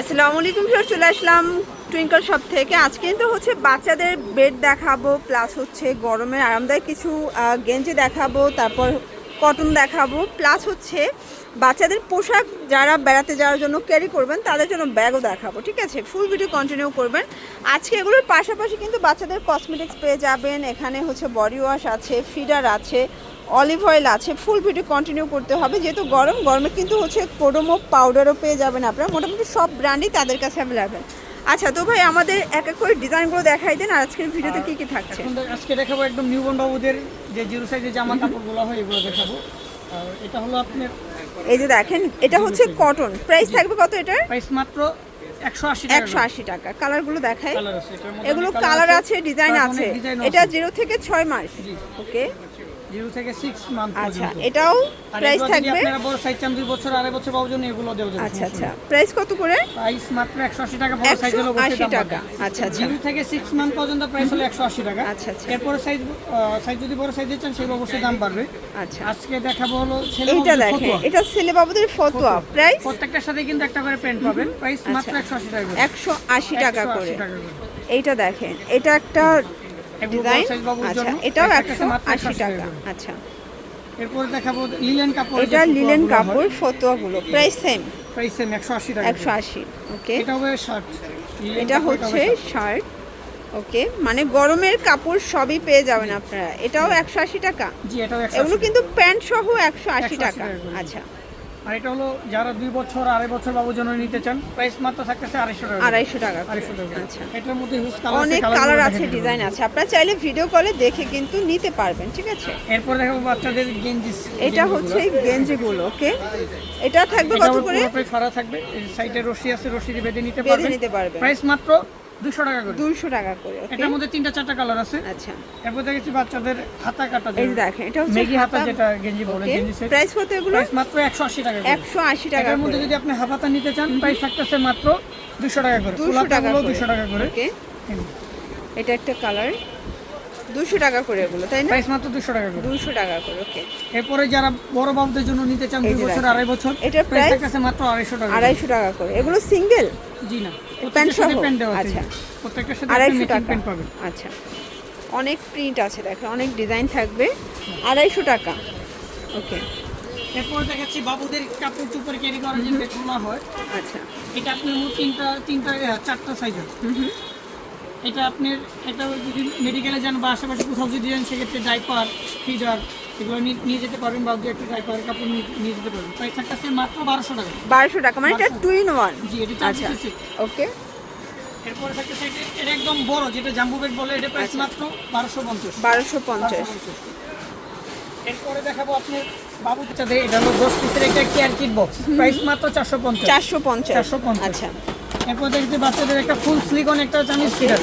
আসসালামু আলাইকুম স্যার চলে আসলাম টুইঙ্কল শপ থেকে। আজকে কিন্তু হচ্ছে বাচ্চাদের বেড দেখাবো প্লাস হচ্ছে গরমের আরামদায়ক কিছু গেঞ্জি দেখাবো, তারপর কটন দেখাবো প্লাস হচ্ছে বাচ্চাদের পোশাক যারা বেড়াতে যাওয়ার জন্য ক্যারি করবেন, তাদের জন্য ব্যাগও দেখাবো, ঠিক আছে? ফুল ভিডিও কন্টিনিউ করবেন। আজকে এগুলোর পাশাপাশি কিন্তু বাচ্চাদের কসমেটিক্স পেয়ে যাবেন, এখানে হচ্ছে বডি ওয়াশ আছে ফিডার আছে অলিভ অয়েল আছে ফুল ভিডিও কন্টিনিউ করতে হবে। যেহেতু গরম গরমে কিন্তু হচ্ছে কোডোমো পাউডারও পেয়ে যাবেন আপনারা। মোটামুটি সব ব্র্যান্ডই তাদের কাছে অ্যাভেলেবেল আচ্ছা তো ভাই আমাদের এক এক করে ডিজাইনগুলো দেখাই দেন আর আজকের ভিডিওতে কি কি থাকছে? আজকে দেখাবো একদম নিউবর্ন বাবুদের যে জিরো সাইজের জামা কাপড়গুলো হয় এগুলো দেখাবো। আর এটা হলো আপনার এই যে দেখেন এটা হচ্ছে কটন প্রাইস থাকবে কত এটার? প্রাইস মাত্র একশো আশি টাকা। কালারগুলো এটার এগুলো কালার আছে। ডিজাইন আছে। এটা জিরো থেকে ছয় মাস। ওকে জিরো থেকে সিক্স মান্থ আচ্ছা এটাও প্রাইস থাকবে? আপনারা বড় সাইজ চান দুই বছর আড়াই বছর পাওয়ার জন্য এগুলো দেওয়া যাবে আচ্ছা আচ্ছা। প্রাইস কত করে? প্রাইস মাত্র একশো আশি টাকা বড় সাইজ হলো বসে আশি দাম টাকা। আচ্ছা আচ্ছা। জিরো থেকে সিক্স মান্থ পর্যন্ত প্রাইস হলো একশো আশি টাকা। আচ্ছা, আচ্ছা। এরপরে সাইজ সাইজ যদি বড় সাইজের চান সেগুলো অবশ্যই দাম বাড়বে। আচ্ছা। আজকে দেখাবো হলো ছেলে বাবুদের দেখেন এটা ছেলে বাবুদের ফতোয়া। প্রাইস প্রত্যেকটার সাথে কিন্তু একটা করে প্যান্ট পাবেন। প্রাইস মাত্র একশো আশি টাকা একশো আশি টাকা 180 করে টাকা করে। এইটা দেখেন এটা একটা ডিজাইন? আচ্ছা এটাও একশো আশি টাকা। আচ্ছা। এরপর দেখাবো লিলেন কাপড় এটা লিলেন কাপড় ফতোয়াগুলো প্রাইস সেম প্রাইস সেম একশো আশি টাকা একশো আশি ওকে এটা হবে শার্ট এটা হচ্ছে শার্ট ওকে মানে গরমের কাপড় সবই পেয়ে যাবেন আপনারা। এটাও একশো আশি টাকা? জি এটাও এগুলো কিন্তু প্যান্ট সহ একশো আশি 180 টাকা। টাকা আচ্ছা। আর এটা হলো যারা দুই বছর আড়াই বছর বাবুর জন্য নিতে চান প্রাইস মাত্র থাকতেছে আড়াইশো টাকা আড়াইশো টাকা আড়াইশো টাকা আচ্ছা। এটার মধ্যে হিউজ কালার অনেক কালার আছে ডিজাইন আছে। আপনারা চাইলে ভিডিও কলে দেখে কিন্তু নিতে পারবেন ঠিক আছে? এরপর দেখাবো বাচ্চাদের গেঞ্জি এটা হচ্ছে গেঞ্জিগুলো ওকে? এটা থাকবে কত করে ফাড়া থাকবে। সাইডে রশি আছে রশি দিয়ে বেঁধে নিতে পারবেন। নিতে পারবেন। প্রাইস মাত্র দুশো টাকা করে। দুইশো টাকা করে এটার মধ্যে তিনটা চারটা কালার আছে। আচ্ছা। এরপর দেখেছি বাচ্চাদের হাতা কাটা এই দেখেন এটা হচ্ছে মেগি হাতা যেটা গেঞ্জি বলে গেঞ্জি সেট প্রাইস কত এগুলো? প্রাইস মাত্র একশো আশি টাকা করে। একশো আশি টাকা এটার মধ্যে যদি আপনি হাফ হাতা নিতে চান প্রাইস থাকতেছে মাত্র দুশো টাকা করে। ফুল দুশো টাকা করে দুশো টাকা করে। ওকে এটা একটা কালার দুশো টাকা করে এগুলো তাই না? প্রাইস মাত্র দুশো টাকা করে। দুশো টাকা করে ওকে। এরপরে যারা বড় বাবুদের জন্য নিতে চান এই দুই বছর আড়াই বছর এটার প্রাইস? থাকতেছে মাত্র আড়াইশো টাকা করে। আড়াইশো টাকা করে। এগুলো সিঙ্গেল জি না প্যান্ট সহ? আচ্ছা। প্রত্যেকটার সাথে আড়াইশো ম্যাচিং টাকা। প্যান্ট পাবেন। আচ্ছা। অনেক প্রিন্ট আছে দেখো অনেক ডিজাইন থাকবে। আড়াইশো টাকা। ওকে। এরপর দেখাচ্ছি বাবুদের কাপড় চুপড় ক্যারি করার যে বেডরুমা হয়। আচ্ছা। এটা আপনার তিনটা তিনটা চারটা সাইজের এটা আপনার এটা যদি মেডিকেলে যান বা আশেপাশে কোথাও যদি যান সেক্ষেত্রে ডাইপার ফিডার এগুলো নিয়ে যেতে পারবেন বা একটা ডাইপার কাপড় নিয়ে যেতে পারবেন। প্রাইস থাকতেছে মাত্র বারোশো টাকা। বারোশো টাকা মানে এটা 1200 টু ইন ওয়ান জি এটি চার আচ্ছা ওকে এরপরে থাকতেছে এটা একদম বড় যেটা জাম্বু বেড বলে এটা প্রাইস মাত্র বারোশো পঞ্চাশ। বারোশো পঞ্চাশ। এরপরে দেখাবো আপনার বাবু বাচ্চাদের এটা হলো দশ পিসের একটা কেয়ার কিট বক্স প্রাইস মাত্র চারশো পঞ্চাশ। চারশো পঞ্চাশ। 450 আচ্ছা। এরপর দেখছি বাচ্চাদের একটা ফুল স্লিকন একটা চামিজ ফিটার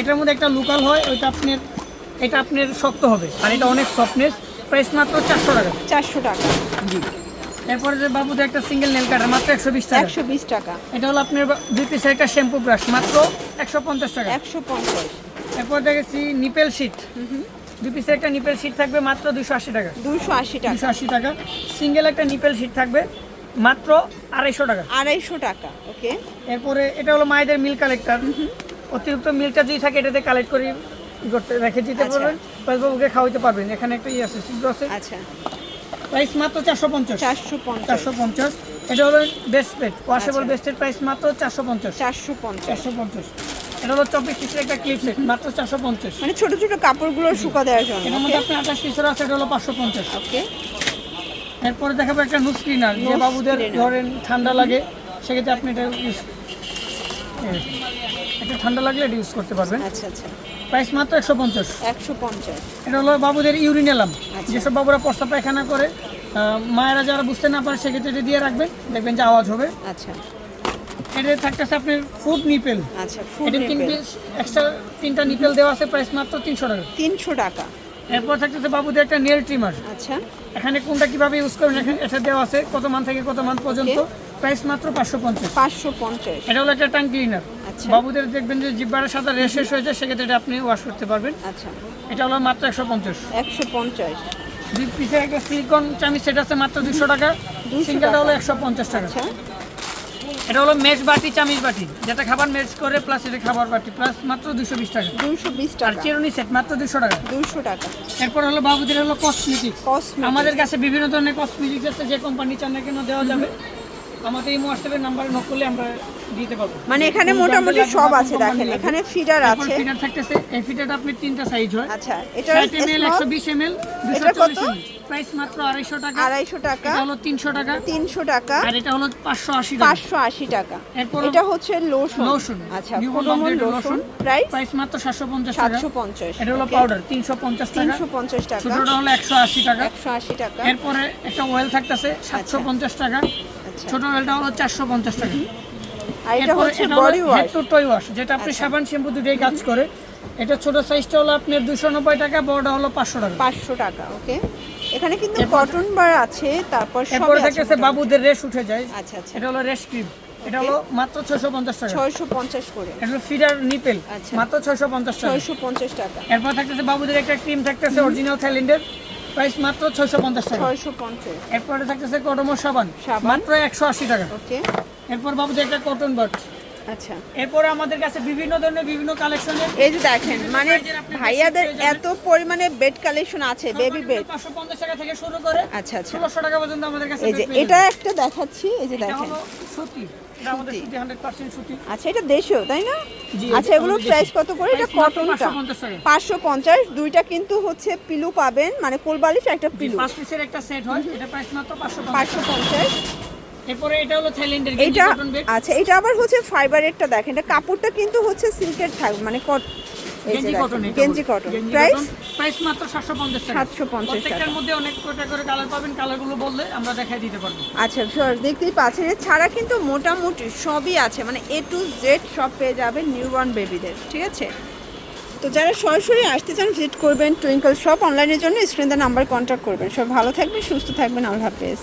এটার মধ্যে একটা লোকাল হয় ওইটা আপনার এটা আপনার শক্ত হবে আর এটা অনেক সফটনেস প্রাইস মাত্র চারশো টাকা। চারশো টাকা। জি। এরপরে যে বাবুদের একটা সিঙ্গেল নেল কাটার মাত্র একশো বিশ টাকা। একশো বিশ টাকা। এটা হলো আপনার দুই পিসের একটা শ্যাম্পু ব্রাশ মাত্র একশো পঞ্চাশ টাকা। একশো পঞ্চাশ। এরপর দেখেছি নিপেল শিট দুই পিসের একটা নিপেল শিট থাকবে মাত্র দুশো আশি টাকা। দুশো আশি টাকা। দুশো আশি টাকা। সিঙ্গেল একটা নিপেল শিট থাকবে। মাত্র আড়াইশো টাকা। আড়াইশো টাকা ওকে এরপরে এটা হলো মায়েদের মিল কালেক্টর অতিরিক্ত মিলটা যদি থাকে এটাতে কালেক্ট করে করতে রেখে দিতে আচ্ছা। পারবেন। বাবুকে খাওয়াতে পারবেন। এখানে একটা ইয়ে আছে ছিদ্র আছে। আচ্ছা। প্রাইস মাত্র চারশো পঞ্চাশ। চারশো পঞ্চাশ। চারশো পঞ্চাশ। এটা হলো বেস্ট পেড ওয়াশেবল। বেস্টের প্রাইস মাত্র চারশো পঞ্চাশ। চারশো পঞ্চাশ। চারশো পঞ্চাশ। এটা হলো চব্বিশ পিসের একটা ক্লিপ সেট মাত্র চারশো পঞ্চাশ। মানে ছোটো ছোটো কাপড়গুলো শুকা দেওয়ার জন্য এটার মধ্যে আপনি আঠাশ পিসের আছে এটা হলো পাঁচশো পঞ্চাশ। ওকে এরপরে দেখাবো একটা নুস ক্লিনার যে বাবুদের ধরেন ঠান্ডা লাগে সেক্ষেত্রে আপনি এটা ইউজ একটা ঠান্ডা লাগলে এটা ইউজ করতে পারবেন। আচ্ছা আচ্ছা। প্রাইস মাত্র একশো পঞ্চাশ। একশো পঞ্চাশ। এটা হলো বাবুদের ইউরিনেলাম আচ্ছা। যেসব বাবুরা প্রস্তাব পায়খানা করে মায়েরা যারা বুঝতে না পারে সেক্ষেত্রে এটা দিয়ে রাখবেন দেখবেন যে আওয়াজ হবে। আচ্ছা। এটা থাকতেছে আপনার ফুড নিপেল আচ্ছা এটা পিস এক্সট্রা তিনটা নিপেল দেওয়া আছে প্রাইস মাত্র তিনশো টাকা। তিনশো টাকা। এরপর থাকতেছে বাবুদের একটা নেল ট্রিমার আচ্ছা। এখানে কোনটা কীভাবে ইউজ করবেন এখানে এটা দেওয়া আছে কত মান থেকে কত মান পর্যন্ত। প্রাইস মাত্র পাঁচশো পঞ্চাশ। পাঁচশো পঞ্চাশ। এটা হলো একটা টাং ক্লিনার আচ্ছা। বাবুদের দেখবেন যে জিব্বারের সাথে রেশ শেষ হয়েছে সেক্ষেত্রে এটা আপনি ওয়াশ করতে পারবেন। আচ্ছা। এটা হলো মাত্র একশো পঞ্চাশ। একশো পঞ্চাশ। দুই পিসের একটা সিলিকন চামি সেট আছে মাত্র দুশো টাকা। 200 সিঙ্গেলটা হলো একশো পঞ্চাশ টাকা। আচ্ছা। এটা হলো মেজ বাটি চামিজ বাটি যেটা খাবার মেশ করে প্লাস এটা খাবার বাটি প্লাস মাত্র দুশো বিশ টাকা। দুশো বিশ আর টাকা। চিরুনি সেট মাত্র দুশো টাকা। দুশো টাকা। এরপর হলো বাবুদের হলো কসমেটিক। আমাদের কাছে বিভিন্ন ধরনের কসমেটিক্স আছে যে কোম্পানি চান না কেন দেওয়া যাবে। আমাদের এই হোয়াটসঅ্যাপের নাম্বারে নক করলে আমরা দিতে পারব। মানে এখানে মোটামুটি সব আছে দেখেন এখানে ফিডার আছে। ফিডার থাকতেছে এই ফিডারটা আপনি তিনটা সাইজ হয়। আচ্ছা এটা ষাট এমএল একশো বিশ এমএল দুশো এটা কত? চল্লিশ এমএল প্রাইস মাত্র আড়াইশো টাকা। আড়াইশো টাকা। এটা হলো তিনশো টাকা। তিনশো টাকা। আর এটা হলো পাঁচশো আশি টাকা। পাঁচশো আশি টাকা। এরপর এটা হচ্ছে লোশন লোশন আচ্ছা কোডোমন লোশন প্রাইস প্রাইস মাত্র সাতশো পঞ্চাশ টাকা। সাতশো পঞ্চাশ এটা হলো পাউডার তিনশো পঞ্চাশ টাকা। তিনশো পঞ্চাশ টাকা। ছোটটা হলো একশো আশি টাকা। একশো আশি টাকা। এরপরে একটা ওয়েল থাকতেছে সাতশো পঞ্চাশ টাকা। ছোট ওয়েলটা হলো চারশো পঞ্চাশ টাকা। যেটা আপনি আচ্ছা। সাবান শ্যাম্পু দুটোই কাজ করে। এটা ছোট সাইজটা হলো আপনার দুশো নব্বই টাকা বড়টা হলো পাঁচশো টাকা। পাঁচশো টাকা ওকে। এখানে কিন্তু কটন বার আছে তারপর এরপরে সবই বাবুদের রেশ উঠে যায়। আচ্ছা আচ্ছা। এটা হলো রেশ ক্রিম এটা হলো মাত্র ছয়শো পঞ্চাশ টাকা। ছয়শো পঞ্চাশ করে। এটা হলো ফিডার নিপেল আচ্ছা। মাত্র টাকা। এরপর থাকতেছে বাবুদের একটা ক্রিম থাকতেছে অরিজিনাল থাইল্যান্ডের প্রাইস মাত্র ছয়শো পঞ্চাশ টাকা। ছয়শো পঞ্চাশ। এরপরে থাকতেছে কটমো সাবান। মাত্র একশো আশি টাকা। ওকে। এরপর বাবু একটা কটন বাট আচ্ছা। এরপরে আমাদের কাছে বিভিন্ন ধরনের বিভিন্ন কালেকশনের এই যে দেখেন মানে ভাইয়াদের এত পরিমাণে বেড কালেকশন আছে বেবি বেড পাঁচশো পঞ্চাশ টাকা থেকে শুরু করে আচ্ছা আচ্ছা। টাকা পর্যন্ত আমাদের কাছে এই যে এটা একটা দেখাচ্ছি এই যে দেখেন। সুতি। আচ্ছা এটা দেশীয় তাই না? আচ্ছা প্রাইস কত করে? এটা কটনটা পাঁচশো পঞ্চাশ দুইটা কিন্তু হচ্ছে পিলু পাবেন মানে কোলবালিশ একটা পিলু পাঁচ পিসের একটা সেট হয় এটা প্রাইস মাত্র পাঁচশো পাঁচশো পঞ্চাশ। এরপরে এটা হলো থাইল্যান্ডের এটা আচ্ছা এটা আবার হচ্ছে ফাইবারেরটা দেখেন এটা কাপড়টা কিন্তু হচ্ছে সিল্কের থাকবে মানে কট গেঞ্জি কটন গেঞ্জি কটন প্রাইস প্রাইস মাত্র 750 টাকা। 750 প্রত্যেকটার মধ্যে অনেক কয়টা করে কালার পাবেন কালারগুলো বললে আমরা দেখাই দিতে পারব। আচ্ছা দেখতেই পাচ্ছেন এছাড়া কিন্তু মোটামুটি সবই আছে মানে এ টু জেড সব পেয়ে যাবেন নিউবর্ন বেবিদের ঠিক আছে? তো যারা সরাসরি আসতে চান ভিজিট করবেন টুইঙ্কল শপ অনলাইনের জন্য স্ক্রিন নাম্বার কন্ট্যাক্ট করবেন। সব ভালো থাকবেন সুস্থ থাকবেন আল্লাহ হাফেজ।